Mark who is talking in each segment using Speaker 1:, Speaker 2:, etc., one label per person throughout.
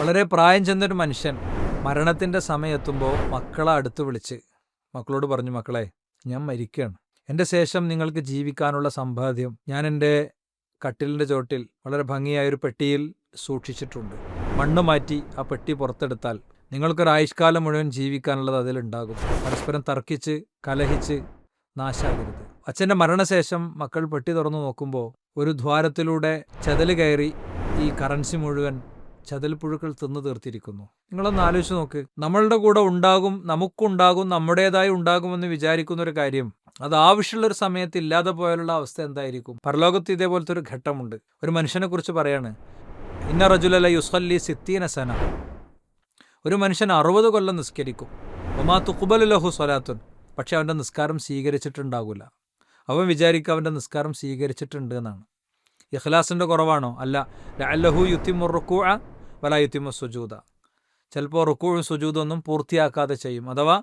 Speaker 1: വളരെ പ്രായം ചെന്നൊരു മനുഷ്യൻ മരണത്തിന്റെ സമയത്തുമ്പോൾ മക്കളെ അടുത്ത് വിളിച്ച് മക്കളോട് പറഞ്ഞു മക്കളെ ഞാൻ മരിക്കുകയാണ് എന്റെ ശേഷം നിങ്ങൾക്ക് ജീവിക്കാനുള്ള സമ്പാദ്യം ഞാൻ എന്റെ കട്ടിലിന്റെ ചോട്ടിൽ വളരെ ഭംഗിയായ ഒരു പെട്ടിയിൽ സൂക്ഷിച്ചിട്ടുണ്ട്. മണ്ണ് മാറ്റി ആ പെട്ടി പുറത്തെടുത്താൽ നിങ്ങൾക്കൊരു ആയുഷ്കാലം മുഴുവൻ ജീവിക്കാനുള്ളത് അതിലുണ്ടാകും. പരസ്പരം തർക്കിച്ച് കലഹിച്ച് നാശാകരുത്. അച്ഛന്റെ മരണശേഷം മക്കൾ പെട്ടി തുറന്നു നോക്കുമ്പോൾ ഒരു ദ്വാരത്തിലൂടെ ചെതൽ കയറി ഈ കറൻസി മുഴുവൻ ചതൽ പുഴുക്കൾ തിന്നു തീർത്തിരിക്കുന്നു. നിങ്ങളൊന്ന് ആലോചിച്ച് നോക്ക്. നമ്മളുടെ കൂടെ ഉണ്ടാകും നമുക്കുണ്ടാകും നമ്മുടേതായി ഉണ്ടാകുമെന്ന് വിചാരിക്കുന്ന ഒരു കാര്യം. അത് ആവശ്യമുള്ള ഒരു സമയത്ത് ഇല്ലാതെ പോയാലുള്ള അവസ്ഥ എന്തായിരിക്കും? പരലോകത്ത് ഇതേപോലത്തെ ഒരു ഘട്ടമുണ്ട്. ഒരു മനുഷ്യനെ കുറിച്ച് പറയാണ്. ഇന്ന റജുലല യുസ്ഹല്ലി സിത്തീന സന. ഒരു മനുഷ്യൻ അറുപത് കൊല്ലം നിസ്കരിക്കും. ഒമാ തുക്കുബലുലഹു സ്വലാത്തുൻ. പക്ഷെ അവന്റെ നിസ്കാരം സ്വീകരിച്ചിട്ടുണ്ടാകില്ല അവൻ വിചാരിക്കുക അവന്റെ നിസ്കാരം സ്വീകരിച്ചിട്ടുണ്ട് എന്നാണ്. ഇഖ്ലാസിന്റെ കുറവാണോ? അല്ല. ലഹു യുത്തിമു റുക്കൂ സുജൂത. ചിലപ്പോൾ റുക്കൂഴും സുജൂതൊന്നും പൂർത്തിയാക്കാതെ ചെയ്യും. അഥവാ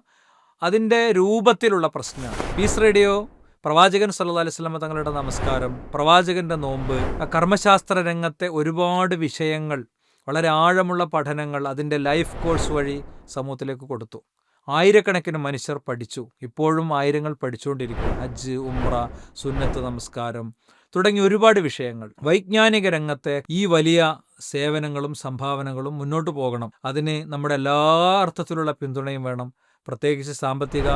Speaker 1: അതിന്റെ രൂപത്തിലുള്ള പ്രശ്നമാണ്. പീസ് റേഡിയോ പ്രവാചകൻ സല്ലു അലൈഹി സ്വലമ തങ്ങളുടെ നമസ്കാരം പ്രവാചകന്റെ നോമ്പ് കർമ്മശാസ്ത്ര രംഗത്തെ ഒരുപാട് വിഷയങ്ങൾ വളരെ ആഴമുള്ള പഠനങ്ങൾ അതിന്റെ ലൈഫ് കോഴ്സ് വഴി സമൂഹത്തിലേക്ക് കൊടുത്തു. ആയിരക്കണക്കിന് മനുഷ്യർ പഠിച്ചു. ഇപ്പോഴും ആയിരങ്ങൾ പഠിച്ചുകൊണ്ടിരിക്കും ഹജ്ജ് ഉമ്ര സുന്നത്ത് നമസ്കാരം തുടങ്ങി ഒരുപാട് വിഷയങ്ങൾ. വൈജ്ഞാനിക രംഗത്തെ ഈ വലിയ സേവനങ്ങളും സംഭാവനകളും മുന്നോട്ട് പോകണം. അതിന് നമ്മുടെ എല്ലാ അർത്ഥത്തിലുള്ള പിന്തുണയും വേണം. പ്രത്യേകിച്ച് സാമ്പത്തിക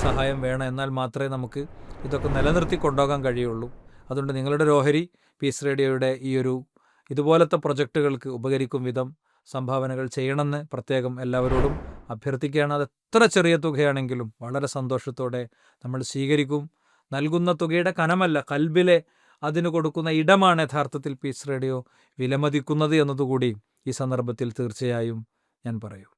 Speaker 1: സഹായം വേണം. എന്നാൽ മാത്രമേ നമുക്ക് ഇതൊക്കെ നിലനിർത്തി കൊണ്ടുപോകാൻ കഴിയുള്ളൂ. അതുകൊണ്ട് നിങ്ങളുടെ ഓഹരി പീസ് റേഡിയോയുടെ ഈ ഒരു ഇതുപോലത്തെ പ്രൊജക്റ്റുകൾക്ക് ഉപകരിക്കും വിധം സംഭാവനകൾ ചെയ്യണമെന്ന് പ്രത്യേകം എല്ലാവരോടും അഭ്യർത്ഥിക്കുകയാണ്. അത് എത്ര ചെറിയ തുകയാണെങ്കിലും വളരെ സന്തോഷത്തോടെ നമ്മൾ സ്വീകരിക്കും. നൽകുന്ന തുകയുടെ കനമല്ല കൽബിലെ അതിന് കൊടുക്കുന്ന ഇടമാണ് യഥാർത്ഥത്തിൽ പീസ് റേഡിയോ വിലമതിക്കുന്നത് എന്നതുകൂടി ഈ സന്ദർഭത്തിൽ തീർച്ചയായും ഞാൻ പറയും.